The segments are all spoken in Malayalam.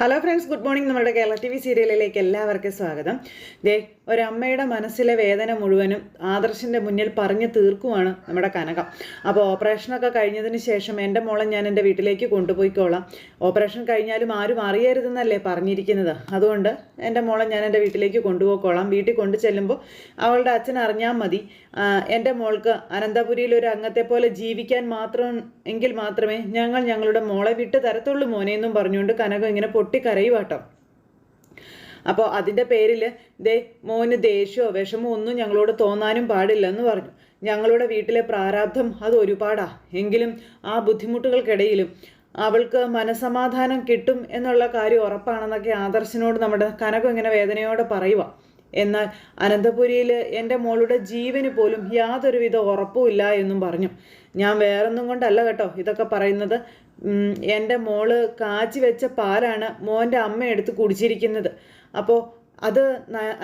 ഹലോ ഫ്രണ്ട്സ് ഗുഡ് മോർണിംഗ് നമ്മുടെ കേരള ടി വി സീരിയലിലേക്ക് എല്ലാവർക്കും സ്വാഗതം. ദേ ഒരമ്മയുടെ മനസ്സിലെ വേദന മുഴുവനും ആദർശിന്റെ മുന്നിൽ പറഞ്ഞു തീർക്കുവാണ് നമ്മുടെ കനകം. അപ്പോൾ ഓപ്പറേഷനൊക്കെ കഴിഞ്ഞതിന് ശേഷം എന്റെ മോളെ ഞാൻ എന്റെ വീട്ടിലേക്ക് കൊണ്ടുപോയിക്കോളാം. ഓപ്പറേഷൻ കഴിഞ്ഞാലും ആരും അറിയരുതെന്നല്ലേ പറഞ്ഞിരിക്കുന്നത്. അതുകൊണ്ട് എന്റെ മോളെ ഞാൻ എന്റെ വീട്ടിലേക്ക് കൊണ്ടുപോയിക്കോളാം. വീട്ടിൽ കൊണ്ടു ചെല്ലുമ്പോൾ അവളുടെ അച്ഛൻ അറിഞ്ഞാൽ മതി. എന്റെ മോൾക്ക് അനന്തപുരിയിൽ ഒരു അംഗത്തെ പോലെ ജീവിക്കാൻ മാത്രം എങ്കിൽ മാത്രമേ ഞങ്ങൾ ഞങ്ങളുടെ മോളെ വിട്ട് തരത്തുള്ളൂ മോനെ എന്നും പറഞ്ഞുകൊണ്ട് കനകം ഇങ്ങനെ പൊട്ടിക്കരയുവാട്ടോ. അപ്പോൾ അതിന്റെ പേരിൽ ദേ മോന് ദേഷ്യമോ വിഷമോ ഒന്നും ഞങ്ങളോട് തോന്നാനും പാടില്ലെന്ന് പറഞ്ഞു. ഞങ്ങളുടെ വീട്ടിലെ പ്രാരാബ്ധം അത് ഒരുപാടാ. എങ്കിലും ആ ബുദ്ധിമുട്ടുകൾക്കിടയിലും അവൾക്ക് മനസമാധാനം കിട്ടും എന്നുള്ള കാര്യം ഉറപ്പാണെന്നൊക്കെ ആദർശനോട് നമ്മുടെ കനകം ഇങ്ങനെ വേദനയോടെ പറയുക എന്നാൽ അനന്തപുരിയിൽ എന്റെ മോളുടെ ജീവന് പോലും യാതൊരുവിധ ഉറപ്പുമില്ല എന്നും പറഞ്ഞു. ഞാൻ വേറൊന്നും കൊണ്ടല്ല കേട്ടോ ഇതൊക്കെ പറയുന്നത്. എന്റെ മോൾ കാച്ചി വെച്ച പാലാണ് മോന്റെ അമ്മ എടുത്ത് കുടിച്ചിരിക്കുന്നത്. അപ്പോൾ അത്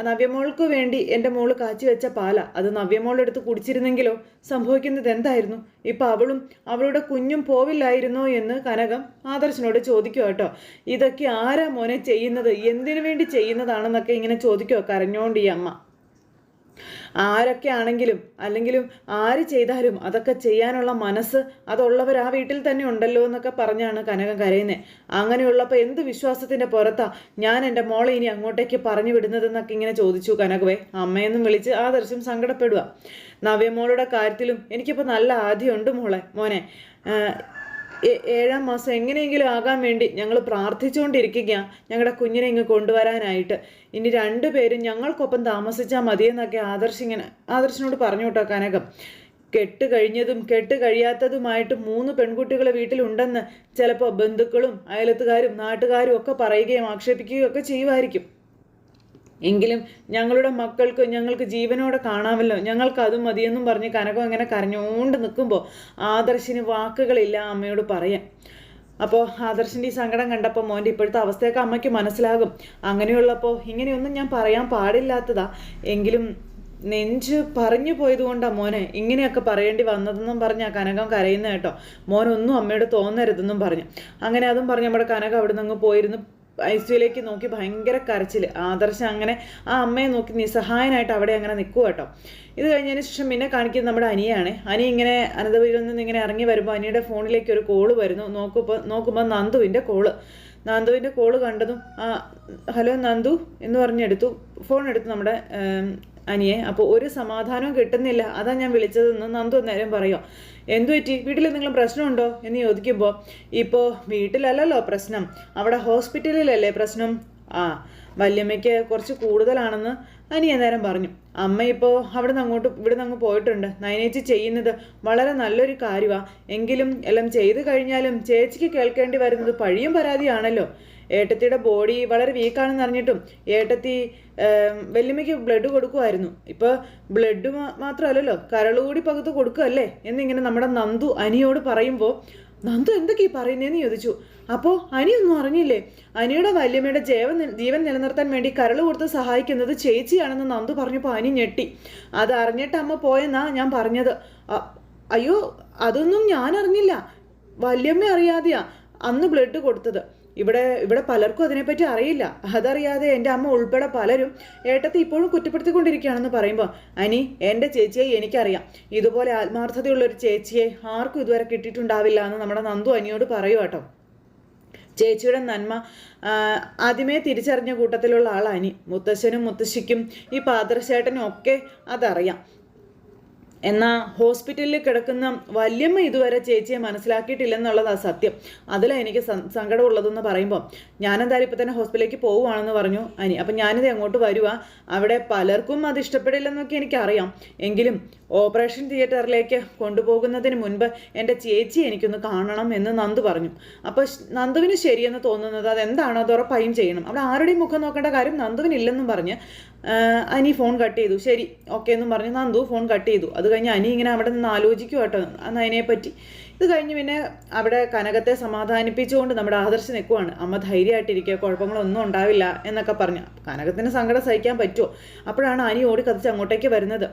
നവ്യമോൾക്ക് വേണ്ടി എന്റെ മോൾ കാച്ചി വെച്ച പാല. അത് നവ്യമോൾ എടുത്ത് കുടിച്ചിരുന്നെങ്കിലോ? സംഭവിക്കുന്നത് എന്തായിരുന്നു? ഇപ്പം അവളും അവളുടെ കുഞ്ഞും പോവില്ലായിരുന്നോ എന്ന് കനകം ആദർശനോട് ചോദിക്കുക കേട്ടോ. ഇതൊക്കെ ആരാ മോനെ ചെയ്യുന്നത്? എന്തിനു വേണ്ടി ചെയ്യുന്നതാണെന്നൊക്കെ ഇങ്ങനെ ചോദിക്കുക കരഞ്ഞോണ്ട് ഈ അമ്മ. ആരൊക്കെ ആണെങ്കിലും അല്ലെങ്കിലും ആര് ചെയ്താലും അതൊക്കെ ചെയ്യാനുള്ള മനസ്സ് അതുള്ളവർ ആ വീട്ടിൽ തന്നെ ഉണ്ടല്ലോ എന്നൊക്കെ പറഞ്ഞാണ് കനകം കരയുന്നത് അങ്ങനെയുള്ളപ്പോൾ എന്ത് വിശ്വാസത്തിന്റെ പുറത്താ ഞാൻ എന്റെ മോളെ ഇനി അങ്ങോട്ടേക്ക് പറഞ്ഞു വിടുന്നതെന്നൊക്കെ ഇങ്ങനെ ചോദിച്ചു കനകവേ. അമ്മയെന്നും വിളിച്ച് ആദർശം സങ്കടപ്പെടുക നവ്യമോളുടെ കാര്യത്തിലും എനിക്കിപ്പോൾ നല്ല ആദ്യമുണ്ട് മോളെ മോനെ. ഏഴാം മാസം എങ്ങനെയെങ്കിലും ആകാൻ വേണ്ടി ഞങ്ങൾ പ്രാർത്ഥിച്ചുകൊണ്ടിരിക്കുകയാണ് ഞങ്ങളുടെ കുഞ്ഞിനെ ഇങ്ങ് കൊണ്ടുവരാനായിട്ട്. ഇനി രണ്ടുപേരും ഞങ്ങൾക്കൊപ്പം താമസിച്ചാൽ മതിയെന്നൊക്കെ ആദർശ് ഇങ്ങനെ ആദർശിനോട് പറഞ്ഞു കേട്ടോ കനകം. കെട്ട് കഴിഞ്ഞതും കെട്ട് കഴിയാത്തതുമായിട്ട് മൂന്ന് പെൺകുട്ടികളെ വീട്ടിലുണ്ടെന്ന് ചിലപ്പോൾ ബന്ധുക്കളും അയലത്തുകാരും നാട്ടുകാരും ഒക്കെ പറയുകയും ആക്ഷേപിക്കുകയും ഒക്കെ ചെയ്യുമായിരിക്കും. എങ്കിലും ഞങ്ങളുടെ മക്കൾക്ക് ഞങ്ങൾക്ക് ജീവനോടെ കാണാമല്ലോ. ഞങ്ങൾക്ക് അത് മതിയെന്നും പറഞ്ഞ് കനകം അങ്ങനെ കരഞ്ഞുകൊണ്ട് നിൽക്കുമ്പോൾ ആദർശിന് വാക്കുകളില്ല അമ്മയോട് പറയാൻ. അപ്പോൾ ആദർശിന്റെ ഈ സങ്കടം കണ്ടപ്പോൾ മോന്റെ ഇപ്പോഴത്തെ അവസ്ഥയൊക്കെ അമ്മയ്ക്ക് മനസ്സിലാകും. അങ്ങനെയുള്ളപ്പോൾ ഇങ്ങനെയൊന്നും ഞാൻ പറയാൻ പാടില്ലാത്തതാ. എങ്കിലും നെഞ്ച് പറഞ്ഞു പോയതുകൊണ്ടാണ് മോനെ ഇങ്ങനെയൊക്കെ പറയേണ്ടി വന്നതെന്നും പറഞ്ഞാൽ കനകം കരയുന്ന കേട്ടോ. മോനൊന്നും അമ്മയോട് തോന്നരുതെന്നും പറഞ്ഞു. അങ്ങനെ അതും പറഞ്ഞ് നമ്മുടെ കനകം അവിടെ നിന്ന് പോയിരുന്നു. ഐ സിയിലേക്ക് നോക്കി ഭയങ്കര കരച്ചിൽ ആദർശം അങ്ങനെ ആ അമ്മയെ നോക്കി നിസ്സഹായനായിട്ട് അവിടെ അങ്ങനെ നിൽക്കുക കേട്ടോ. ഇത് കഴിഞ്ഞതിന് ശേഷം പിന്നെ കാണിക്കുന്നത് നമ്മുടെ അനിയാണ്. അനി ഇങ്ങനെ അനന്തപുരിയിൽ നിന്ന് ഇങ്ങനെ ഇറങ്ങി വരുമ്പോൾ അനിയുടെ ഫോണിലേക്ക് ഒരു കോൾ വരുന്നു. നോക്കുമ്പോൾ നോക്കുമ്പോൾ നന്ദുവിന്റെ കോൾ. നന്ദുവിന്റെ കോൾ കണ്ടതും ഹലോ നന്ദു എന്ന് പറഞ്ഞെടുത്തു. ഫോൺ എടുത്തു നമ്മുടെ അനിയെ അപ്പോൾ ഒരു സമാധാനവും കിട്ടുന്നില്ല. അതാ ഞാൻ വിളിച്ചതെന്ന് നന്ദു നേരം പറയോ. എന്തു പറ്റി? വീട്ടിൽ എന്തെങ്കിലും പ്രശ്നമുണ്ടോ? എന്ന് ചോദിക്കുമ്പോൾ ഇപ്പോൾ വീട്ടിലല്ലല്ലോ പ്രശ്നം. അവിടെ ഹോസ്പിറ്റലിലല്ലേ പ്രശ്നം? ആ വല്യമ്മയ്ക്ക് കുറച്ച് കൂടുതലാണെന്ന് അനിയ അന്നേരം പറഞ്ഞു. അമ്മ ഇപ്പോൾ അവിടെ നിന്ന് അങ്ങോട്ട് ഇവിടെ നിന്ന് അങ്ങ് പോയിട്ടുണ്ട്. നയനേച്ചി ചെയ്യുന്നത് വളരെ നല്ലൊരു കാര്യമാണ് എങ്കിലും എല്ലാം ചെയ്തു കഴിഞ്ഞാലും ചേച്ചിക്ക് കേൾക്കേണ്ടി വരുന്നത് പഴിയും പരാതിയാണല്ലോ. ഏട്ടത്തിയുടെ ബോഡി വളരെ വീക്കാണെന്ന് അറിഞ്ഞിട്ടും ഏട്ടത്തി വല്യമ്മയ്ക്ക് ബ്ലഡ് കൊടുക്കുമായിരുന്നു ഇപ്പോൾ ബ്ലഡ് മാത്രമല്ലല്ലോ കരളുകൂടി പകുത്ത് കൊടുക്കുകയല്ലേ? എന്നിങ്ങനെ നമ്മുടെ നന്ദു അനിയോട് പറയുമ്പോൾ നന്ദു എന്തൊക്കെയാ പറയുന്നതെന്ന് ചോദിച്ചു. അപ്പോൾ അനിയൊന്നും അറിഞ്ഞില്ലേ? അനിയുടെ വല്യമ്മയുടെ ജീവൻ ജീവൻ നിലനിർത്താൻ വേണ്ടി കരൾ കൊടുത്ത് സഹായിക്കുന്നത് ചേച്ചിയാണെന്ന് നന്ദു പറഞ്ഞപ്പോൾ അനി ഞെട്ടി. അത് അറിഞ്ഞിട്ട് അമ്മ പോയെന്നാ ഞാൻ പറഞ്ഞത്. അയ്യോ അതൊന്നും ഞാൻ അറിഞ്ഞില്ല. വല്യമ്മ അറിയാതെയാ അന്ന് ബ്ലഡ് കൊടുത്തത്. ഇവിടെ ഇവിടെ പലർക്കും അതിനെപ്പറ്റി അറിയില്ല. അതറിയാതെ എന്റെ അമ്മ ഉൾപ്പെടെ പലരും ഏട്ടത്തെ ഇപ്പോഴും കുറ്റപ്പെടുത്തിക്കൊണ്ടിരിക്കുകയാണെന്ന് പറയുമ്പോൾ അനി എന്റെ ചേച്ചിയെ എനിക്കറിയാം. ഇതുപോലെ ആത്മാർത്ഥതയുള്ള ഒരു ചേച്ചിയെ ആർക്കും ഇതുവരെ കിട്ടിയിട്ടുണ്ടാവില്ല എന്ന് നമ്മുടെ നന്ദു അനിയോട് പറയൂ കേട്ടോ. ചേച്ചിയുടെ നന്മ ആദ്യമേ തിരിച്ചറിഞ്ഞ കൂട്ടത്തിലുള്ള ആളാണ് അനി. മുത്തശ്ശനും മുത്തശ്ശിക്കും ഈ പാദർശേട്ടനും ഒക്കെ അതറിയാം. എന്നാൽ ഹോസ്പിറ്റലിൽ കിടക്കുന്ന വല്യമ്മ ഇതുവരെ ചേച്ചിയെ മനസ്സിലാക്കിയിട്ടില്ലെന്നുള്ളതാണ് സത്യം. അതിലാണ് എനിക്ക് സങ്കടമുള്ളതെന്ന് പറയുമ്പോൾ ഞാനെന്തായാലും ഇപ്പം തന്നെ ഹോസ്പിറ്റലിലേക്ക് പോവുകയാണെന്ന് പറഞ്ഞു. അനി അപ്പം ഞാനിത് അങ്ങോട്ട് വരുക അവിടെ പലർക്കും അത് ഇഷ്ടപ്പെടില്ലെന്നൊക്കെ എനിക്കറിയാം. എങ്കിലും ഓപ്പറേഷൻ തിയേറ്ററിലേക്ക് കൊണ്ടുപോകുന്നതിന് മുൻപ് എന്റെ ചേച്ചി എനിക്കൊന്ന് കാണണം എന്ന് നന്ദു പറഞ്ഞു. അപ്പോൾ നന്ദുവിന് ശരിയെന്ന് തോന്നുന്നത് അതെന്താണോ അത് ഉറപ്പായും ചെയ്യണം. അവിടെ ആരുടെയും മുഖം നോക്കേണ്ട കാര്യം നന്ദുവിനില്ലെന്നും പറഞ്ഞ് അനി ഫോൺ കട്ട് ചെയ്തു. ശരി ഓക്കെ എന്നും പറഞ്ഞ് നന്ദു ഫോൺ കട്ട് ചെയ്തു. അത് കഴിഞ്ഞ് അനി ഇങ്ങനെ അവിടെ നിന്ന് ആലോചിക്കും കേട്ടോ. നയനയെ ഇത് കഴിഞ്ഞ് പിന്നെ അവിടെ കനകത്തെ സമാധാനിപ്പിച്ചുകൊണ്ട് നമ്മുടെ ആദർശ് നിൽക്കുവാണ് അമ്മ ധൈര്യമായിട്ടിരിക്കുക കുഴപ്പങ്ങളൊന്നും ഉണ്ടാവില്ല എന്നൊക്കെ പറഞ്ഞു. കനകത്തിന് സങ്കടം സഹിക്കാൻ പറ്റുമോ? അപ്പോഴാണ് അനി ഓടി കത്തിച്ച് അങ്ങോട്ടേക്ക് വരുന്നത്.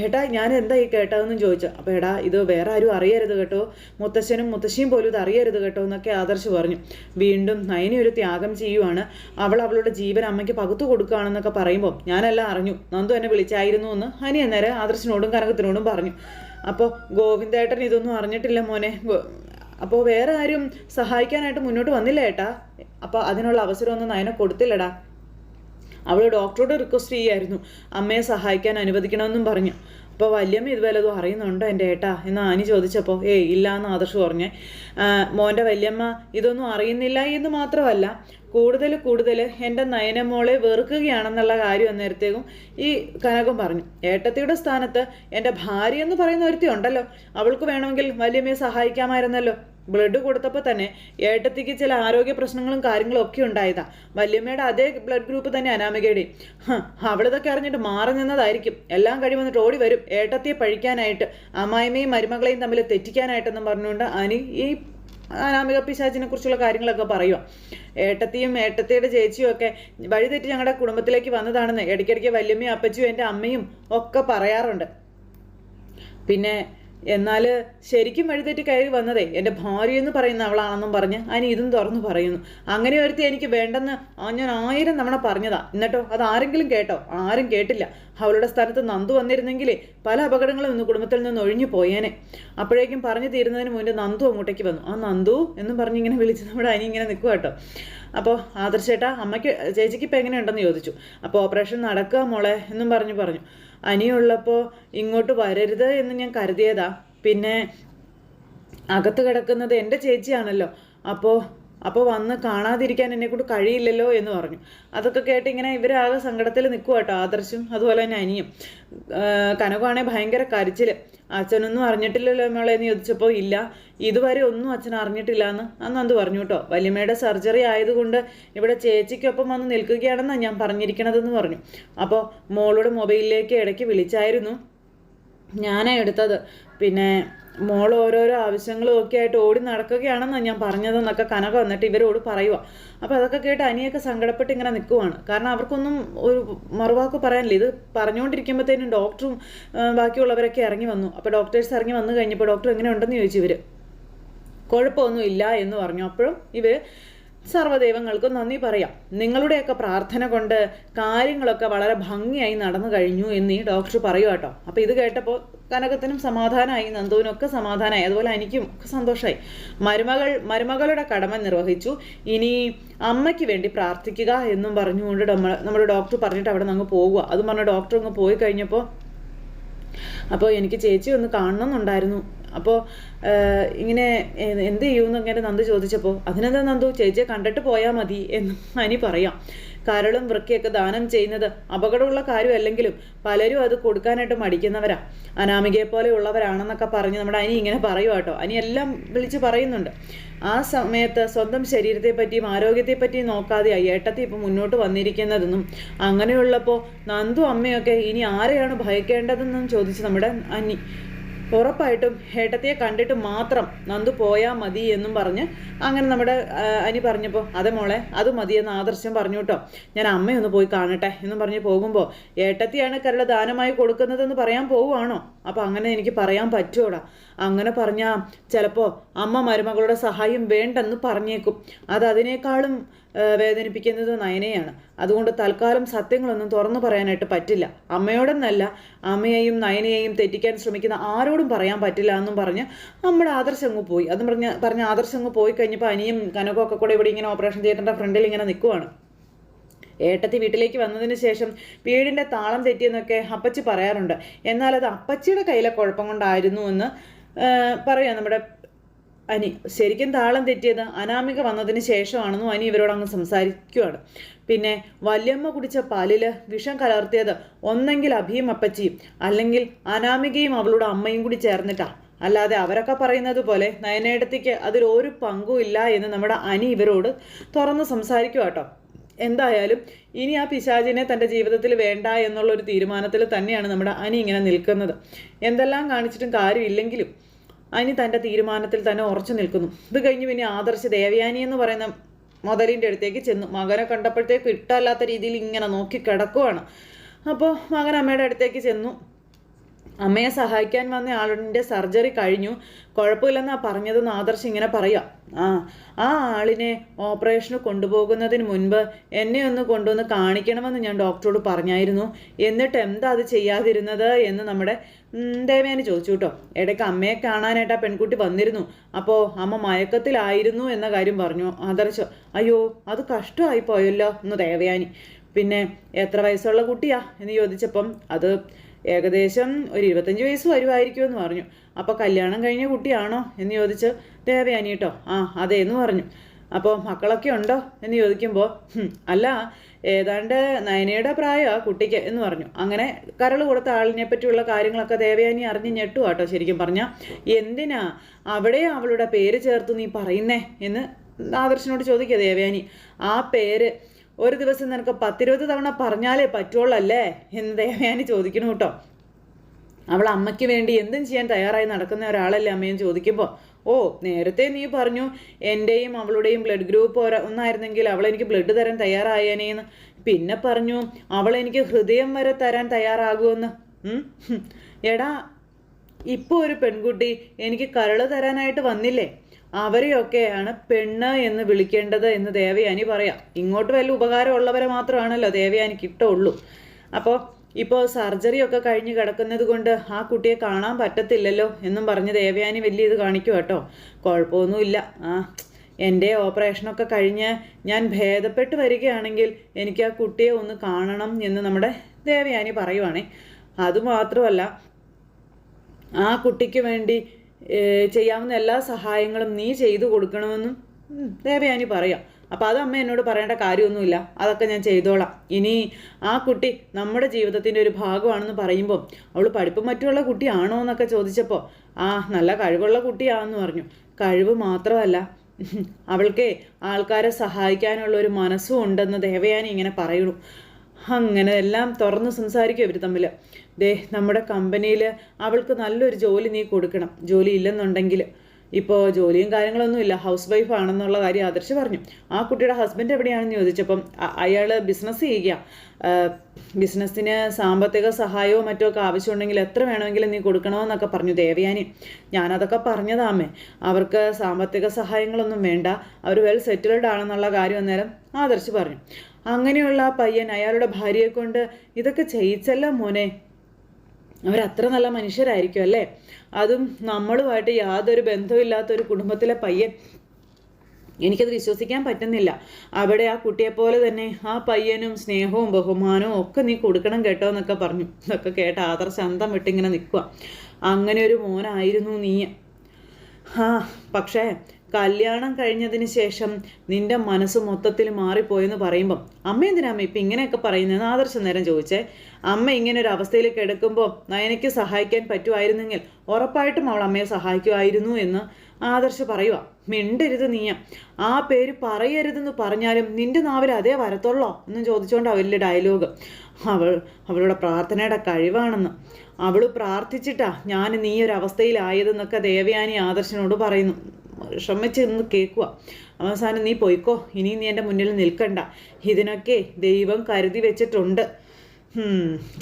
ഏട്ടാ ഞാൻ എന്താ ഈ കേട്ടതെന്നും ചോദിച്ചു. അപ്പോൾ എടാ ഇത് വേറെ ആരും അറിയരുത് കേട്ടോ. മുത്തശ്ശനും മുത്തശ്ശിയും പോലും ഇത് അറിയരുത് കേട്ടോ എന്നൊക്കെ ആദർശ് പറഞ്ഞു. വീണ്ടും നയനി ഒരു ത്യാഗം ചെയ്യുവാണ്. അവൾ അവളുടെ ജീവൻ അമ്മയ്ക്ക് പകുത്തു കൊടുക്കുകയാണെന്നൊക്കെ പറയുമ്പോൾ ഞാനെല്ലാം അറിഞ്ഞു. നന്ദു എന്നെ വിളിച്ചായിരുന്നു എന്ന് അനി അന്നേരം ആദർശിനോടും കനകത്തിനോടും പറഞ്ഞു. അപ്പോൾ ഗോവിന്ദേട്ടൻ ഇതൊന്നും അറിഞ്ഞിട്ടില്ല മോനെ. അപ്പോൾ വേറെ ആരും സഹായിക്കാനായിട്ട് മുന്നോട്ട് വന്നില്ല ഏട്ടാ? അപ്പോൾ അതിനുള്ള അവസരമൊന്നും നയനെ കൊടുത്തില്ലടാ. അവൾ ഡോക്ടറോട് റിക്വസ്റ്റ് ചെയ്യായിരുന്നു. അമ്മയെ സഹായിക്കാൻ അനുവദിക്കണമെന്നും പറഞ്ഞു. അപ്പോൾ വല്യമ്മ ഇത് വല്ലതും അറിയുന്നുണ്ടോ എന്റെ ഏട്ടാ എന്ന് ആനി ചോദിച്ചപ്പോൾ ഏയ് ഇല്ല എന്ന് ആദർശ് പറഞ്ഞേ. മോന്റെ വല്യമ്മ ഇതൊന്നും അറിയുന്നില്ല എന്ന് മാത്രമല്ല കൂടുതൽ കൂടുതൽ എന്റെ നയനമോളെ വെറുക്കുകയാണെന്നുള്ള കാര്യം അന്നേരത്തേക്കും ഈ കനകം പറഞ്ഞു. ഏട്ടത്തിയുടെ സ്ഥാനത്ത് എന്റെ ഭാര്യ എന്ന് പറയുന്ന ഒരുത്തി ഉണ്ടല്ലോ. അവൾക്ക് വേണമെങ്കിൽ വല്യമ്മയെ സഹായിക്കാമായിരുന്നല്ലോ. ബ്ലഡ് കൊടുത്തപ്പോൾ തന്നെ ഏട്ടത്തിക്ക് ചില ആരോഗ്യ പ്രശ്നങ്ങളും കാര്യങ്ങളും ഒക്കെ ഉണ്ടായതാ. വല്യമ്മയുടെ അതേ ബ്ലഡ് ഗ്രൂപ്പ് തന്നെ അനാമികയുടെയും ഹ, അവളിതൊക്കെ അറിഞ്ഞിട്ട് മാറി നിന്നതായിരിക്കും. എല്ലാം കഴി വന്നിട്ട് ഓടി വരും. ഏട്ടത്തിയെ പഴിക്കാനായിട്ട് അമ്മായിമ്മയും മരുമകളെയും തമ്മിൽ തെറ്റിക്കാനായിട്ടെന്നും പറഞ്ഞുകൊണ്ട് അനി ഈ അനാമിക പിശാചിനെ കുറിച്ചുള്ള കാര്യങ്ങളൊക്കെ പറയുക ഏട്ടത്തിയും ഏട്ടത്തിയുടെ ചേച്ചിയും ഒക്കെ വഴിതെറ്റി ഞങ്ങളുടെ കുടുംബത്തിലേക്ക് വന്നതാണെന്ന് ഇടയ്ക്കിടയ്ക്ക് വല്യമ്മയും അപ്പച്ചിയും എന്റെ അമ്മയും ഒക്കെ പറയാറുണ്ട്. പിന്നെ എന്നാൽ ശരിക്കും വഴിതെറ്റി കയറി വന്നതേ എന്റെ ഭാര്യ എന്ന് പറയുന്ന അവളാണെന്നും പറഞ്ഞ് അനി ഇതും തുറന്നു പറയുന്നു. അങ്ങനെ ഒരുത്തി എനിക്ക് വേണ്ടെന്ന് ഞാൻ ആയിരം തവണ പറഞ്ഞതാ. എന്നിട്ടോ അത് ആരെങ്കിലും കേട്ടോ? ആരും കേട്ടില്ല. അവളുടെ സ്ഥാനത്ത് നന്ദു വന്നിരുന്നെങ്കിലേ പല അപകടങ്ങളും ഇന്ന് കുടുംബത്തിൽ നിന്ന് ഒഴിഞ്ഞു പോയേനെ. അപ്പോഴേക്കും പറഞ്ഞു തീരുന്നതിന് മുന്നേ നന്ദു അങ്ങോട്ടേക്ക് വന്നു. ആ നന്ദു? എന്നും പറഞ്ഞ് ഇങ്ങനെ വിളിച്ച് നമ്മുടെ അനി ഇങ്ങനെ നിൽക്കുക കേട്ടോ. അപ്പോൾ ആദർശേട്ടാ അമ്മയ്ക്ക് ചേച്ചിക്ക് ഇപ്പം എങ്ങനെയുണ്ടെന്ന് ചോദിച്ചു. അപ്പോൾ ഓപ്പറേഷൻ നടക്കുക മോളെ എന്നും പറഞ്ഞു പറഞ്ഞു. അനിയുള്ളപ്പോൾ ഇങ്ങോട്ട് വരരുത് എന്ന് ഞാൻ കരുതിയതാ. പിന്നെ അകത്ത് കിടക്കുന്നത് എന്റെ ചേച്ചിയാണല്ലോ. അപ്പോൾ അപ്പോൾ വന്ന് കാണാതിരിക്കാൻ എന്നെക്കൊണ്ട് കഴിയില്ലല്ലോ എന്ന് പറഞ്ഞു. അതൊക്കെ കേട്ട് ഇങ്ങനെ ഇവരാകെ സങ്കടത്തിൽ നിൽക്കുക കേട്ടോ ആദർശും അതുപോലെ തന്നെ അനിയും. കനകമാണെ ഭയങ്കര കരച്ചിൽ അച്ഛനൊന്നും അറിഞ്ഞിട്ടില്ലല്ലോ മോളെ എന്ന് ചോദിച്ചപ്പോൾ ഇല്ല ഇതുവരെ ഒന്നും അച്ഛൻ അറിഞ്ഞിട്ടില്ല എന്ന്. അന്ന് അത് പറഞ്ഞു കേട്ടോ വലിയമ്മയുടെ സർജറി ആയതുകൊണ്ട് ഇവിടെ ചേച്ചിക്കൊപ്പം വന്ന് നിൽക്കുകയാണെന്നാണ് ഞാൻ പറഞ്ഞിരിക്കണതെന്ന് പറഞ്ഞു. അപ്പോൾ മോളുടെ മൊബൈലിലേക്ക് ഇടയ്ക്ക് വിളിച്ചായിരുന്നു. ഞാനാ എടുത്തത്. പിന്നെ മോൾ ഓരോരോ ആവശ്യങ്ങളും ഒക്കെ ആയിട്ട് ഓടി നടക്കുകയാണെന്നാണ് ഞാൻ പറഞ്ഞതെന്നൊക്കെ കനക വന്നിട്ട് ഇവരോട് പറയുക അപ്പോൾ അതൊക്കെ കേട്ട് അനിയൊക്കെ സങ്കടപ്പെട്ട് ഇങ്ങനെ നിൽക്കുവാണ് കാരണം അവർക്കൊന്നും ഒരു മറുവാക്ക് പറയാനില്ല. ഇത് പറഞ്ഞുകൊണ്ടിരിക്കുമ്പോഴത്തേനും ഡോക്ടറും ബാക്കിയുള്ളവരൊക്കെ ഇറങ്ങി വന്നു. അപ്പോൾ ഡോക്ടേഴ്സ് ഇറങ്ങി വന്നു കഴിഞ്ഞപ്പോൾ ഡോക്ടർ എങ്ങനെ ഉണ്ടെന്ന് ചോദിച്ചു ഇവർ കുഴപ്പമൊന്നും ഇല്ല എന്ന് പറഞ്ഞു. അപ്പോഴും ഇവർ സർവദൈവങ്ങൾക്കും നന്ദി പറയാം. നിങ്ങളുടെയൊക്കെ പ്രാർത്ഥന കൊണ്ട് കാര്യങ്ങളൊക്കെ വളരെ ഭംഗിയായി നടന്നു കഴിഞ്ഞു എന്ന് ഈ ഡോക്ടർ പറയുക കേട്ടോ. അപ്പോൾ ഇത് കേട്ടപ്പോൾ കനകത്തിനും സമാധാനമായി നന്ദുവിനൊക്കെ സമാധാനമായി അതുപോലെ എനിക്കും ഒക്കെ സന്തോഷമായി മരുമകൾ മരുമകളുടെ കടമ നിർവഹിച്ചു. ഇനി അമ്മയ്ക്ക് വേണ്ടി പ്രാർത്ഥിക്കുക എന്നും പറഞ്ഞുകൊണ്ട് നമ്മൾ നമ്മുടെ ഡോക്ടർ പറഞ്ഞിട്ട് അവിടെ നിന്ന് അങ്ങ് പോകുക അതും പറഞ്ഞ ഡോക്ടർ അങ്ങ് പോയി കഴിഞ്ഞപ്പോൾ അപ്പോൾ എനിക്ക് ചേച്ചി ഒന്ന് കാണണമെന്നുണ്ടായിരുന്നു. അപ്പോൾ ഇങ്ങനെ എന്ത് ചെയ്യുമെന്ന് ഇങ്ങനെ നന്ദു ചോദിച്ചപ്പോൾ അതിനെന്താ നന്ദു? ചേച്ചിയെ കണ്ടിട്ട് പോയാൽ മതി എന്ന് അനി പറയാം. കരളും വൃക്കയൊക്കെ ദാനം ചെയ്യുന്നത് അപകടമുള്ള കാര്യമല്ലെങ്കിലും പലരും അത് കൊടുക്കാനായിട്ട് മടിക്കുന്നവരാ. അനാമികയെ പോലെയുള്ളവരാണെന്നൊക്കെ പറഞ്ഞ് നമ്മുടെ അനി ഇങ്ങനെ പറയുക കേട്ടോ. അനി എല്ലാം വിളിച്ച് പറയുന്നുണ്ട്. ആ സമയത്ത് സ്വന്തം ശരീരത്തെ പറ്റിയും ആരോഗ്യത്തെ പറ്റിയും നോക്കാതെ ഏട്ടത്തി ഇപ്പം മുന്നോട്ട് വന്നിരിക്കുന്നതെന്നും അങ്ങനെയുള്ളപ്പോൾ നന്ദു അമ്മയൊക്കെ ഇനി ആരെയാണ് ഭയക്കേണ്ടതെന്നും ചോദിച്ച് നമ്മുടെ അനി ഉറപ്പായിട്ടും ഏട്ടത്തിയെ കണ്ടിട്ട് മാത്രം നന്ദു പോയാൽ മതി എന്നും പറഞ്ഞ് അങ്ങനെ നമ്മുടെ അനി പറഞ്ഞപ്പോൾ അതെ മോളെ അത് മതിയെന്ന് ആദർശം പറഞ്ഞു കേട്ടോ ഞാൻ അമ്മയൊന്ന് പോയി കാണട്ടെ എന്നും പറഞ്ഞ് പോകുമ്പോൾ ഏട്ടത്തിയാണ് കരൾ ദാനമായി കൊടുക്കുന്നതെന്ന് പറയാൻ പോവുകയാണോ? അപ്പോൾ അങ്ങനെ എനിക്ക് പറയാൻ പറ്റുമോടാ അങ്ങനെ പറഞ്ഞാൽ ചിലപ്പോൾ അമ്മ മരുമകളുടെ സഹായം വേണ്ടെന്ന് പറഞ്ഞേക്കും. അത് അതിനേക്കാളും വേദനിപ്പിക്കുന്നത് നയനയാണ്. അതുകൊണ്ട് തൽക്കാലം സത്യങ്ങളൊന്നും തുറന്നു പറയാനായിട്ട് പറ്റില്ല. അമ്മയോടെന്നല്ല അമ്മയെയും നയനയെയും തെറ്റിക്കാൻ ശ്രമിക്കുന്ന ആരോടും പറയാൻ പറ്റില്ല എന്നും പറഞ്ഞ് നമ്മുടെ ആദർശം അങ്ങ് പോയി. അതും പറഞ്ഞ് പറഞ്ഞ ആദർശം അങ്ങ് പോയി കഴിഞ്ഞപ്പോൾ അനിയും കനകമൊക്കെ കൂടെ ഇവിടെ ഇങ്ങനെ ഓപ്പറേഷൻ തിയേറ്ററിന്റെ ഫ്രണ്ടിൽ ഇങ്ങനെ നിൽക്കുവാണ്. ഏട്ടത്തി വീട്ടിലേക്ക് വന്നതിന് ശേഷം വീടിന്റെ താളം തെറ്റിയെന്നൊക്കെ അപ്പച്ചി പറയാറുണ്ട്. എന്നാൽ അത് അപ്പച്ചിയുടെ കയ്യിലെ കുഴപ്പം കൊണ്ടായിരുന്നു എന്ന് പറയാം നമ്മുടെ അനി ശരിക്കും താളം തെറ്റിയത് അനാമിക വന്നതിന് ശേഷമാണെന്നും അനി ഇവരോട് അങ്ങ് സംസാരിക്കുകയാണ് പിന്നെ വല്യമ്മ കുടിച്ച പാലിൽ വിഷം കലർത്തിയത് ഒന്നെങ്കിൽ അഭിയും അപ്പച്ചിയും അല്ലെങ്കിൽ അനാമികയും അവളുടെ അമ്മയും കൂടി ചേർന്നിട്ടാ. അല്ലാതെ അവരൊക്കെ പറയുന്നത് പോലെ നയനേടത്തിക്ക് അതിൽ ഒരു പങ്കും ഇല്ല എന്ന് നമ്മുടെ അനി ഇവരോട് തുറന്ന് സംസാരിക്കുക കേട്ടോ എന്തായാലും ഇനി ആ പിശാചിനെ തന്റെ ജീവിതത്തിൽ വേണ്ട എന്നുള്ളൊരു തീരുമാനത്തിൽ തന്നെയാണ് നമ്മുടെ അനി ഇങ്ങനെ നിൽക്കുന്നത്. എന്തെല്ലാം കാണിച്ചിട്ടും കാര്യമില്ലെങ്കിലും അതിന് തന്റെ തീരുമാനത്തിൽ തന്നെ ഉറച്ചു നിൽക്കുന്നു. ഇത് കഴിഞ്ഞ് പിന്നെ ആദർശ് ദേവയാനി എന്ന് പറയുന്ന മുതലിന്റെ അടുത്തേക്ക് ചെന്നു. മകനെ കണ്ടപ്പോഴത്തേക്ക് ഇട്ടല്ലാത്ത രീതിയിൽ ഇങ്ങനെ നോക്കി കിടക്കുവാണ്. അപ്പോൾ മകൻ അമ്മയുടെ അടുത്തേക്ക് ചെന്നു. അമ്മയെ സഹായിക്കാൻ വന്ന ആളിന്റെ സർജറി കഴിഞ്ഞു. കുഴപ്പമില്ലെന്നാണ് പറഞ്ഞതെന്ന് ആദർശ് ഇങ്ങനെ പറയാം. ആ ആ ആളിനെ ഓപ്പറേഷന് കൊണ്ടുപോകുന്നതിന് മുൻപ് എന്നെ ഒന്ന് കൊണ്ടുവന്ന് കാണിക്കണമെന്ന് ഞാൻ ഡോക്ടറോട് പറഞ്ഞായിരുന്നു. എന്നിട്ട് എന്താ അത് ചെയ്യാതിരുന്നത് എന്ന് നമ്മുടെ ദേവയാനി ചോദിച്ചു കേട്ടോ. ഇടയ്ക്ക് അമ്മയെ കാണാനായിട്ട് ആ പെൺകുട്ടി വന്നിരുന്നു. അപ്പോൾ അമ്മ മയക്കത്തിലായിരുന്നു എന്ന കാര്യം പറഞ്ഞു. ആദർശ അയ്യോ അത് കഷ്ടമായി പോയല്ലോ എന്ന് ദേവയാനി. പിന്നെ എത്ര വയസ്സുള്ള കുട്ടിയാ? എന്ന് ചോദിച്ചപ്പം അത് ഏകദേശം ഒരു ഇരുപത്തഞ്ച് വയസ്സ് വരുമായിരിക്കും എന്ന് പറഞ്ഞു. അപ്പോൾ കല്യാണം കഴിഞ്ഞ കുട്ടിയാണോ? എന്ന് ചോദിച്ച് ദേവയാനി കേട്ടോ. ആ അതെ എന്ന് പറഞ്ഞു. അപ്പോൾ മക്കളൊക്കെ ഉണ്ടോ എന്ന് ചോദിക്കുമ്പോൾ അല്ല ഏതാണ്ട് നയനയുടെ പ്രായമാണ് കുട്ടിക്ക് എന്ന് പറഞ്ഞു. അങ്ങനെ കരൾ കൊടുത്ത ആളിനെ പറ്റിയുള്ള കാര്യങ്ങളൊക്കെ ദേവയാനി അറിഞ്ഞ് ഞെട്ടു കേട്ടോ ശരിക്കും പറഞ്ഞാൽ എന്തിനാ? അവിടെ അവളുടെ പേര് ചേർത്ത് നീ പറയുന്നേ? എന്ന് ആദർശനോട് ചോദിക്കുക ദേവയാനി. ആ പേര് ഒരു ദിവസം നിനക്ക് പത്തിരുപത് തവണ പറഞ്ഞാലേ പറ്റുള്ളല്ലേ എന്ന് ദേവയാനി ചോദിക്കണം കേട്ടോ. അവൾ അമ്മയ്ക്ക് വേണ്ടി എന്തും ചെയ്യാൻ തയ്യാറായി നടക്കുന്ന ഒരാളല്ലേ അമ്മയും ചോദിക്കുമ്പോൾ ഓ നേരത്തെ നീ പറഞ്ഞു എന്റെയും അവളുടെയും ബ്ലഡ് ഗ്രൂപ്പ് ഒന്നായിരുന്നെങ്കിൽ അവൾ എനിക്ക് ബ്ലഡ് തരാൻ തയ്യാറായേനേന്ന്. പിന്നെ പറഞ്ഞു അവൾ എനിക്ക് ഹൃദയം വരെ തരാൻ തയ്യാറാകുമെന്ന് എടാ ഇപ്പോൾ ഒരു പെൺകുട്ടി എനിക്ക് കരൾ തരാനായിട്ട് വന്നില്ലേ? അവരെയൊക്കെയാണ് പെണ്ണ് എന്ന് വിളിക്കേണ്ടത് എന്ന് ദേവയാനി പറയാം. ഇങ്ങോട്ട് വല്ല ഉപകാരമുള്ളവരെ മാത്രമാണല്ലോ ദേവയാനിക്ക് കിട്ടുള്ളൂ അപ്പോൾ ഇപ്പോൾ സർജറി ഒക്കെ കഴിഞ്ഞ് കിടക്കുന്നത് കൊണ്ട് ആ കുട്ടിയെ കാണാൻ പറ്റത്തില്ലല്ലോ എന്നും പറഞ്ഞ് ദേവയാനി വലിയ ഇത് കാണിക്കും കേട്ടോ. കുഴപ്പമൊന്നുമില്ല. ആ എന്റെ ഓപ്പറേഷനൊക്കെ കഴിഞ്ഞ് ഞാൻ ഭേദപ്പെട്ട് വരികയാണെങ്കിൽ എനിക്ക് ആ കുട്ടിയെ ഒന്ന് കാണണം എന്ന് നമ്മുടെ ദേവയാനി പറയുവാണേ. അതുമാത്രമല്ല ആ കുട്ടിക്ക് വേണ്ടി ചെയ്യാവുന്ന എല്ലാ സഹായങ്ങളും നീ ചെയ്തു കൊടുക്കണമെന്നും ദേവയാനി പറയാം. അപ്പോൾ അത് അമ്മ എന്നോട് പറയേണ്ട കാര്യമൊന്നുമില്ല. അതൊക്കെ ഞാൻ ചെയ്തോളാം. ഇനി ആ കുട്ടി നമ്മുടെ ജീവിതത്തിന്റെ ഒരു ഭാഗമാണെന്ന് പറയുമ്പോൾ അവൾ പഠിപ്പ് മറ്റുള്ള കുട്ടിയാണോ എന്നൊക്കെ ചോദിച്ചപ്പോൾ ആ നല്ല കഴിവുള്ള കുട്ടിയാണെന്ന് പറഞ്ഞു. കഴിവ് മാത്രമല്ല അവൾക്ക് ആൾക്കാരെ സഹായിക്കാനുള്ള ഒരു മനസ്സും ഉണ്ടെന്ന് ദേവയാനി ഇങ്ങനെ പറയുന്നു. അങ്ങനെ എല്ലാം തുറന്ന് സംസാരിക്കും ഇവർ തമ്മിൽ ദേ നമ്മുടെ കമ്പനിയിൽ അവൾക്ക് നല്ലൊരു ജോലി നീ കൊടുക്കണം. ജോലി ഇല്ലെന്നുണ്ടെങ്കിൽ ഇപ്പോൾ ജോലിയും കാര്യങ്ങളൊന്നും ഇല്ല. ഹൗസ് വൈഫ് ആണെന്നുള്ള കാര്യം ആദർശ് പറഞ്ഞു. ആ കുട്ടിയുടെ ഹസ്ബൻഡ് എവിടെയാണെന്ന് ചോദിച്ചപ്പം അയാൾ ബിസിനസ് ചെയ്യുക. ബിസിനസ്സിന് സാമ്പത്തിക സഹായമോ മറ്റോ ഒക്കെ ആവശ്യമുണ്ടെങ്കിൽ എത്ര വേണമെങ്കിലും നീ കൊടുക്കണമെന്നൊക്കെ പറഞ്ഞു ദേവയാനി. ഞാനതൊക്കെ പറഞ്ഞതാമേ. അവർക്ക് സാമ്പത്തിക സഹായങ്ങളൊന്നും വേണ്ട. അവർ വെൽ സെറ്റിൽഡ് ആണെന്നുള്ള കാര്യം അന്നേരം ആദർശ് പറഞ്ഞു. അങ്ങനെയുള്ള പയ്യൻ അയാളുടെ ഭാര്യയെ കൊണ്ട് ഇതൊക്കെ ചെയ്യിച്ചല്ല മോനെ. അവരത്ര നല്ല മനുഷ്യരായിരിക്കും അല്ലേ? അതും നമ്മളുമായിട്ട് യാതൊരു ബന്ധമില്ലാത്ത ഒരു കുടുംബത്തിലെ പയ്യൻ. എനിക്കത് വിശ്വസിക്കാൻ പറ്റുന്നില്ല. അവിടെ ആ കുട്ടിയെ പോലെ തന്നെ ആ പയ്യനും സ്നേഹവും ബഹുമാനവും ഒക്കെ നീ കൊടുക്കണം കേട്ടോ എന്നൊക്കെ പറഞ്ഞു. ഇതൊക്കെ കേട്ട ആദർ ശാന്തം വിട്ടിങ്ങനെ നിൽക്കുക അങ്ങനെ ഒരു മോനായിരുന്നു നീ. ആ പക്ഷേ കല്യാണം കഴിഞ്ഞതിന് ശേഷം നിന്റെ മനസ്സ് മൊത്തത്തിൽ മാറിപ്പോയെന്ന് പറയുമ്പം അമ്മ എന്തിനാ അമ്മ ഇപ്പം ഇങ്ങനെയൊക്കെ പറയുന്നതെന്ന് ആദർശം നേരം ചോദിച്ചേ? അമ്മ ഇങ്ങനെ ഒരു അവസ്ഥയിലേക്ക് എടുക്കുമ്പോൾ നയനയ്ക്ക് സഹായിക്കാൻ പറ്റുമായിരുന്നെങ്കിൽ ഉറപ്പായിട്ടും അവൾ അമ്മയെ സഹായിക്കുമായിരുന്നു എന്ന് ആദർശ് പറയുക മിണ്ടരുത് നീയ. ആ പേര് പറയരുതെന്ന് പറഞ്ഞാലും നിന്റെ നാവിൽ അതേ വരത്തുള്ളോ എന്നും ചോദിച്ചുകൊണ്ട് വലിയ ഡയലോഗ് അവൾ അവളുടെ പ്രാർത്ഥനയുടെ കഴിവാണെന്ന്. അവൾ പ്രാർത്ഥിച്ചിട്ടാ ഞാൻ നീ ഒരു അവസ്ഥയിലായതെന്നൊക്കെ ദേവയാനി ആദർശനോട് പറയുന്നു. ക്ഷമിച്ച് നിന്ന് കേൾക്കുക അവസാനം നീ പോയിക്കോ. ഇനി നീ എന്റെ മുന്നിൽ നിൽക്കണ്ട. ഇതിനൊക്കെ ദൈവം കരുതി വെച്ചിട്ടുണ്ട്.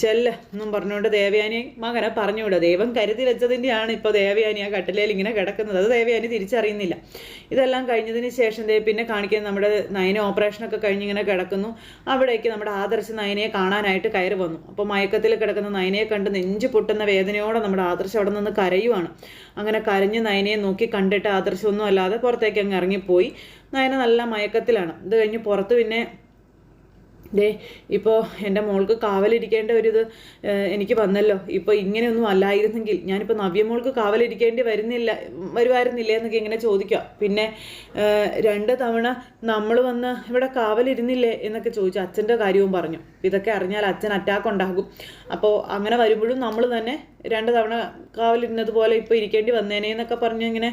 ചെല്ല. എന്നും പറഞ്ഞുകൊണ്ട് ദേവയാനി മകനെ പറഞ്ഞുവിടുക. ദൈവം കരുതി വെച്ചതിന്റെയാണ് ഇപ്പോൾ ദേവയാനി ആ കട്ടിലയിൽ ഇങ്ങനെ കിടക്കുന്നത്. അത് ദേവയാനി തിരിച്ചറിയുന്നില്ല. ഇതെല്ലാം കഴിഞ്ഞതിന് ശേഷം ദേ പിന്നെ കാണിക്കുന്നത് നമ്മുടെ നയന ഓപ്പറേഷനൊക്കെ കഴിഞ്ഞിങ്ങനെ കിടക്കുന്നു. അവിടേക്ക് നമ്മുടെ ആദർശ നയനയെ കാണാനായിട്ട് കയറി വന്നു. അപ്പോൾ മയക്കത്തിൽ കിടക്കുന്ന നയനയെ കണ്ട് നെഞ്ചു പൊട്ടുന്ന വേദനയോടെ നമ്മുടെ ആദർശം അവിടെ നിന്ന് കരയുവാണ്. അങ്ങനെ കരഞ്ഞ് നയനയെ നോക്കി കണ്ടിട്ട് ആദർശമൊന്നും അല്ലാതെ പുറത്തേക്ക് അങ്ങ് ഇറങ്ങിപ്പോയി. നയന നല്ല മയക്കത്തിലാണ്. ഇത് കഴിഞ്ഞ് പുറത്ത് പിന്നെ ദേ ഇപ്പോൾ എന്റെ മോൾക്ക് കാവലിരിക്കേണ്ട ഒരു ഇത് എനിക്ക് വന്നല്ലോ. ഇപ്പോൾ ഇങ്ങനെയൊന്നും അല്ലായിരുന്നെങ്കിൽ ഞാനിപ്പോൾ നവ്യ മോൾക്ക് കാവലിരിക്കേണ്ടി വരുന്നില്ല വരുമായിരുന്നില്ല എന്നൊക്കെ ഇങ്ങനെ ചോദിക്കുക. പിന്നെ രണ്ട് തവണ നമ്മൾ വന്ന് ഇവിടെ കാവലിരുന്നില്ലേ എന്നൊക്കെ ചോദിച്ചു അച്ഛന്റെ കാര്യവും പറഞ്ഞു. ഇതൊക്കെ അറിഞ്ഞാൽ അച്ഛൻ അറ്റാക്ക് ഉണ്ടാകും. അപ്പോൾ അങ്ങനെ വരുമ്പോഴും നമ്മൾ തന്നെ രണ്ട് തവണ കാവലിരുന്നത് പോലെ ഇപ്പോൾ ഇരിക്കേണ്ടി വന്നേനെ എന്നൊക്കെ പറഞ്ഞു ഇങ്ങനെ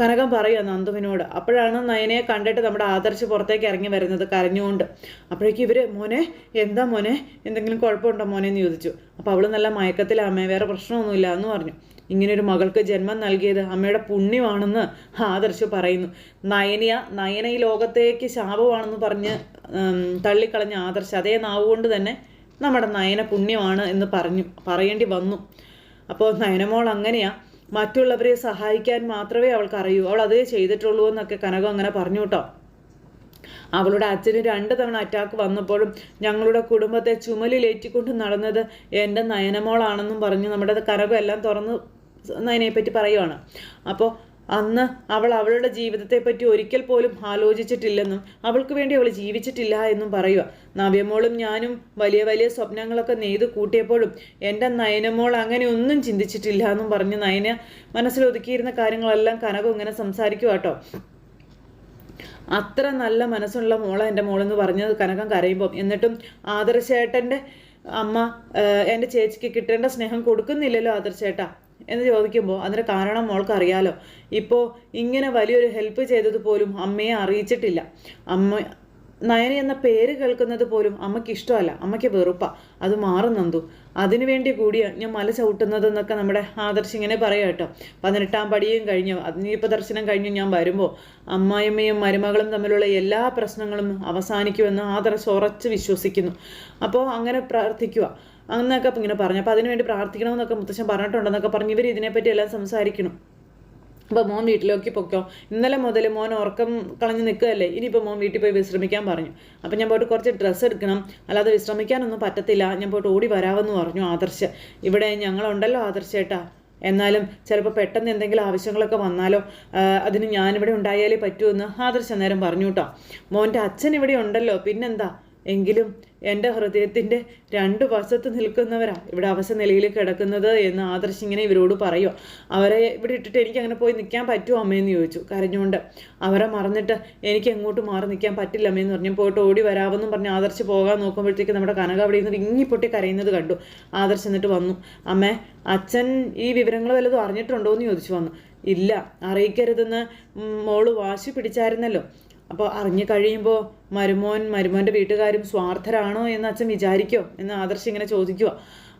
കനകം പറയുക നന്ദുവിനോട്. അപ്പോഴാണ് നയനയെ കണ്ടിട്ട് നമ്മുടെ ആദർശ് പുറത്തേക്ക് ഇറങ്ങി വരുന്നത് കരഞ്ഞുകൊണ്ട്. അപ്പോഴേക്കും ഇവർ മോനെ എന്താ മോനെ? എന്തെങ്കിലും കുഴപ്പമുണ്ടോ മോനെ? എന്ന് ചോദിച്ചു. അപ്പോൾ അവൾ നല്ല മയക്കത്തിലാമേ വേറെ പ്രശ്നമൊന്നുമില്ല എന്ന് പറഞ്ഞു. ഇങ്ങനൊരു മകൾക്ക് ജന്മം നൽകിയത് അമ്മയുടെ പുണ്യമാണെന്ന് ആദർശ് പറയുന്നു. നയനിയ നയന ഈ ലോകത്തേക്ക് ശാപമാണെന്ന് പറഞ്ഞ് തള്ളിക്കളഞ്ഞ ആദർശ് അതേ നാവുകൊണ്ട് തന്നെ നമ്മുടെ നയന പുണ്യമാണ് എന്ന് പറഞ്ഞു പറയേണ്ടി വന്നു. അപ്പോൾ നയനമോൾ അങ്ങനെയാ. മറ്റുള്ളവരെ സഹായിക്കാൻ മാത്രമേ അവൾക്ക് അറിയൂ. അവൾ അതേ ചെയ്തിട്ടുള്ളൂ എന്നൊക്കെ കനകം അങ്ങനെ പറഞ്ഞു കേട്ടോ. അവളുടെ അച്ഛന് രണ്ട് തവണ അറ്റാക്ക് വന്നപ്പോഴും ഞങ്ങളുടെ കുടുംബത്തെ ചുമലിലേറ്റിക്കൊണ്ട് നടന്നത് എന്റെ നയനമോളാണെന്നും പറഞ്ഞ് നമ്മുടെ കനകം എല്ലാം തുറന്ന് നയനയെപ്പറ്റി പറയുവാണ്. അപ്പോൾ അന്ന് അവൾ അവളുടെ ജീവിതത്തെപ്പറ്റി ഒരിക്കൽ പോലും ആലോചിച്ചിട്ടില്ലെന്നും അവൾക്ക് വേണ്ടി അവൾ ജീവിച്ചിട്ടില്ല എന്നും പറയുക. നവ്യമോളും ഞാനും വലിയ വലിയ സ്വപ്നങ്ങളൊക്കെ നെയ്ത് കൂട്ടിയപ്പോഴും എന്റെ നയനമോൾ അങ്ങനെ ഒന്നും ചിന്തിച്ചിട്ടില്ല എന്നും പറഞ്ഞ് നയന മനസ്സിലൊതുക്കിയിരുന്ന കാര്യങ്ങളെല്ലാം കനകം ഇങ്ങനെ സംസാരിക്കുക കേട്ടോ. അത്ര നല്ല മനസ്സുള്ള മോള എന്റെ മോളെന്ന് പറഞ്ഞത് കനകം കരയുമ്പം. എന്നിട്ടും ആദർശേട്ടന്റെ അമ്മ എന്റെ ചേച്ചിക്ക് കിട്ടേണ്ട സ്നേഹം കൊടുക്കുന്നില്ലല്ലോ ആദർശേട്ടാ. എന്ന് ചോദിക്കുമ്പോൾ അതിന്റെ കാരണം മോൾക്ക് അറിയാലോ ഇപ്പോൾ ഇങ്ങനെ വലിയൊരു ഹെൽപ്പ് ചെയ്തത് പോലും അമ്മയെ അറിയിച്ചിട്ടില്ല. അമ്മ നയന എന്ന പേര് കേൾക്കുന്നത് പോലും അമ്മയ്ക്ക് ഇഷ്ടമല്ല അമ്മയ്ക്ക് വെറുപ്പാ. അത് മാറുന്നെന്തു അതിനു വേണ്ടി കൂടിയാണ് ഞാൻ മല ചവിട്ടുന്നതെന്നൊക്കെ നമ്മുടെ ആദർശ് ഇങ്ങനെ പറയാം കേട്ടോ. പതിനെട്ടാം പടിയും കഴിഞ്ഞു. അതിനീപ്പ ദർശനം കഴിഞ്ഞു ഞാൻ വരുമ്പോൾ അമ്മായിമ്മയും മരുമകളും തമ്മിലുള്ള എല്ലാ പ്രശ്നങ്ങളും അവസാനിക്കുമെന്ന് ആദർശ് ഉറച്ച് വിശ്വസിക്കുന്നു. അപ്പോൾ അങ്ങനെ പ്രാർത്ഥിക്കുക എന്നൊക്കെ ഇങ്ങനെ പറഞ്ഞു. അപ്പോൾ അതിനുവേണ്ടി പ്രാർത്ഥിക്കണമെന്നൊക്കെ മുത്തശ്ശൻ പറഞ്ഞിട്ടുണ്ടെന്നൊക്കെ പറഞ്ഞ് ഇവർ ഇതിനെപ്പറ്റി എല്ലാം സംസാരിക്കണം. അപ്പോൾ മോൻ വീട്ടിലേക്ക് പൊക്കോ ഇന്നലെ മുതൽ മോൻ ഉറക്കം കളഞ്ഞ് നിൽക്കുകയല്ലേ. ഇനിയിപ്പോൾ മോൻ വീട്ടിൽ പോയി വിശ്രമിക്കാൻ പറഞ്ഞു. അപ്പം ഞാൻ പോയിട്ട് കുറച്ച് ഡ്രസ്സ് എടുക്കണം. അല്ലാതെ വിശ്രമിക്കാനൊന്നും പറ്റത്തില്ല. ഞാൻ പോയിട്ട് ഓടി വരാമെന്ന് പറഞ്ഞു ആദർശ്. ഇവിടെ ഞങ്ങളുണ്ടല്ലോ ആദർശേട്ടാ എന്നാലും ചിലപ്പോൾ പെട്ടെന്ന് എന്തെങ്കിലും ആവശ്യങ്ങളൊക്കെ വന്നാലോ അതിന് ഞാനിവിടെ ഉണ്ടായാലേ പറ്റുമെന്ന് ആദർശ് അന്നേരം പറഞ്ഞു കേട്ടോ. മോന്റെ അച്ഛൻ ഇവിടെ ഉണ്ടല്ലോ. പിന്നെന്താ? എങ്കിലും എന്റെ ഹൃദയത്തിന്റെ രണ്ട് വശത്ത് നിൽക്കുന്നവരാ ഇവിടെ അവശ നിലയിൽ കിടക്കുന്നത് എന്ന് ആദർശ് ഇങ്ങനെ ഇവരോട് പറയുമോ അവരെ ഇവിടെ ഇട്ടിട്ട് എനിക്ക് അങ്ങനെ പോയി നിൽക്കാൻ പറ്റുമോ അമ്മയെന്ന് ചോദിച്ചു. കരഞ്ഞുകൊണ്ട് അവരെ മറന്നിട്ട് എനിക്ക് എങ്ങോട്ട് മാറി നിൽക്കാൻ പറ്റില്ല അമ്മയെന്ന് പറഞ്ഞു. പോയിട്ട് ഓടി വരാമെന്നും പറഞ്ഞ് ആദർശ് പോകാൻ നോക്കുമ്പോഴത്തേക്ക് നമ്മുടെ കനക അവിടെ നിന്ന് ഇങ്ങിപ്പൊട്ടി കരയുന്നത് കണ്ടു. ആദർശ് എന്നിട്ട് വന്നു. അമ്മേ അച്ഛൻ ഈ വിവരങ്ങൾ വല്ലതും അറിഞ്ഞിട്ടുണ്ടോ എന്ന് ചോദിച്ചു വന്നു. ഇല്ല അറിയിക്കരുതെന്ന് മോൾ വാശി പിടിച്ചായിരുന്നല്ലോ. അപ്പോൾ അറിഞ്ഞു കഴിയുമ്പോൾ മരുമോൻ മരുമോന്റെ വീട്ടുകാരും സ്വാർത്ഥരാണോ എന്ന് അച്ഛൻ വിചാരിക്കോ എന്ന് ആദർശ് ഇങ്ങനെ ചോദിക്കുക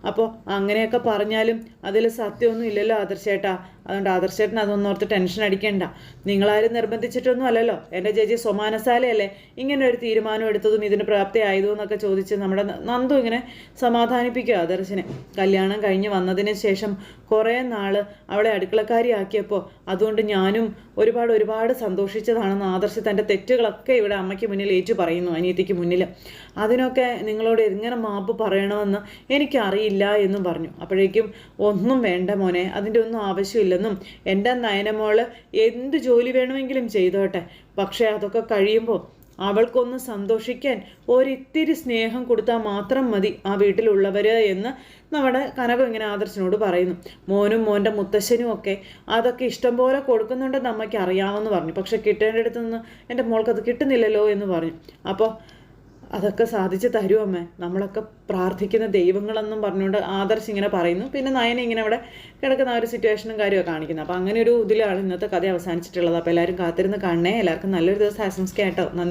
അപ്പോൾ അങ്ങനെയൊക്കെ പറഞ്ഞാലും അതിൽ സത്യമൊന്നും ഇല്ലല്ലോ ആദർശേട്ടാ അതുകൊണ്ട് ആദർശേട്ടൻ അതൊന്നും ഓർത്ത് ടെൻഷൻ അടിക്കേണ്ട. നിങ്ങളാരും നിർബന്ധിച്ചിട്ടൊന്നും അല്ലല്ലോ. എന്റെ ചേച്ചി സൊമാനസാലയല്ലേ? ഇങ്ങനെ ഒരു തീരുമാനം എടുത്തതും ഇതിന് പ്രാപ്തി ആയതും എന്നൊക്കെ ചോദിച്ച് നമ്മുടെ നന്ദു ഇങ്ങനെ സമാധാനിപ്പിക്കുക ആദർശിനെ. കല്യാണം കഴിഞ്ഞ് വന്നതിന് ശേഷം കുറേ നാൾ അവളെ അടുക്കളക്കാരിയാക്കിയപ്പോൾ അതുകൊണ്ട് ഞാനും ഒരുപാട് ഒരുപാട് സന്തോഷിച്ചതാണെന്ന് ആദർശ് തന്റെ തെറ്റുകളൊക്കെ ഇവിടെ അമ്മയ്ക്ക് മുന്നിൽ ഏറ്റു പറയുന്നു അനിയത്തിക്ക് മുന്നിൽ അതിനൊക്കെ നിങ്ങളോട് എങ്ങനെ മാപ്പ് പറയണമെന്ന് എനിക്കറിയില്ല എന്നും പറഞ്ഞു. അപ്പോഴേക്കും ഒന്നും വേണ്ട മോനെ അതിന്റെ ഒന്നും ആവശ്യമില്ലെന്നും എന്റെ നയനമോൾ എന്ത് ജോലി വേണമെങ്കിലും ചെയ്തോട്ടെ. പക്ഷേ അതൊക്കെ കഴിയുമ്പോൾ അവൾക്കൊന്ന് സന്തോഷിക്കാൻ ഒരിത്തിരി സ്നേഹം കൊടുത്താൽ മാത്രം മതി ആ വീട്ടിലുള്ളവർ എന്ന് നമ്മുടെ കനകം ഇങ്ങനെ ആദർശനോട് പറയുന്നു. മോനും മോന്റെ മുത്തശ്ശനും ഒക്കെ അതൊക്കെ ഇഷ്ടം പോലെ കൊടുക്കുന്നുണ്ടെന്ന് അമ്മയ്ക്ക് അറിയാമെന്ന് പറഞ്ഞു. പക്ഷെ കിട്ടേണ്ടടുത്ത് നിന്ന് എന്റെ മോൾക്ക് അത് കിട്ടുന്നില്ലല്ലോ എന്ന് പറഞ്ഞു. അപ്പോൾ അതൊക്കെ സാധിച്ച് തരൂ അമ്മേ. നമ്മളൊക്കെ പ്രാർത്ഥിക്കുന്ന ദൈവങ്ങളെന്നും പറഞ്ഞുകൊണ്ട് ആദർശ് ഇങ്ങനെ പറയുന്നു. പിന്നെ നയന ഇങ്ങനെ അവിടെ കിടക്കുന്ന ആ ഒരു സിറ്റുവേഷനും കാര്യമൊക്കെ കാണിക്കുന്നത് അപ്പോൾ അങ്ങനെ ഒരു ഇതിലാണ് ഇന്നത്തെ കഥ അവസാനിച്ചിട്ടുള്ളത്. അപ്പോൾ എല്ലാവരും കാത്തിരുന്ന് കാണണേ. എല്ലാവർക്കും നല്ലൊരു ദിവസം ആശംസിക്കാം കേട്ടോ. നന്ദി.